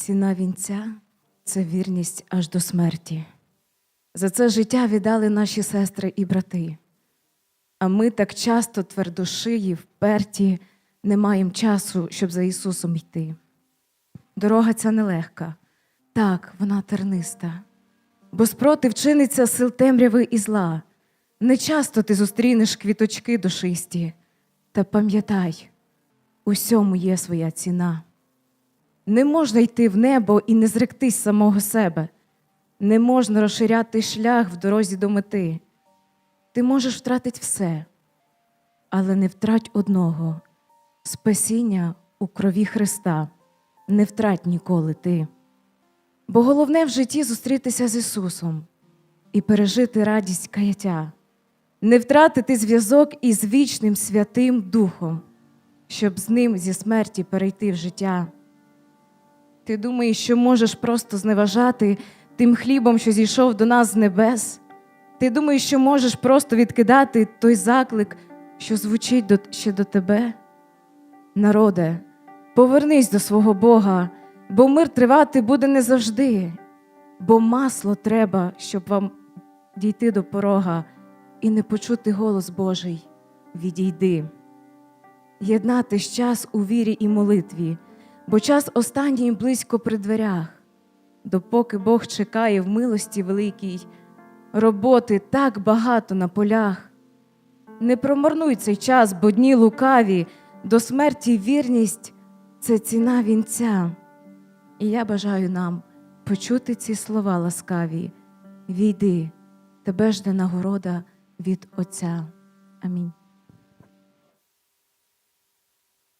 Ціна вінця це вірність аж до смерті. За це життя віддали наші сестри і брати. А ми так часто твердошиї, вперті, не маємо часу, щоб за Ісусом йти. Дорога ця нелегка, так, вона терниста, бо спротив чиниться сил темряви і зла. Не часто ти зустрінеш квіточки душисті, та пам'ятай, усьому є своя ціна. Не можна йти в небо і не зректись самого себе, не можна розширяти шлях в дорозі до мети. Ти можеш втратити все, але не втрать одного спасіння у крові Христа, не втрать ніколи ти. Бо головне в житті зустрітися з Ісусом і пережити радість каяття, не втратити зв'язок із вічним святим Духом, щоб з ним зі смерті перейти в життя. Ти думаєш, що можеш просто зневажати тим хлібом, що зійшов до нас з небес? Ти думаєш, що можеш просто відкидати той заклик, що звучить до, ще до тебе? Народе, повернись до свого Бога, бо мир тривати буде не завжди, бо масло треба, щоб вам дійти до порога і не почути голос Божий. Відійди. Єднати час у вірі і молитві, бо час останній близько при дверях, допоки Бог чекає в милості великій, роботи так багато на полях. Не промарнуй цей час, бо дні лукаві, до смерті вірність це ціна вінця. І я бажаю нам почути ці слова ласкаві. Війди, тебе жде нагорода від Отця. Амінь.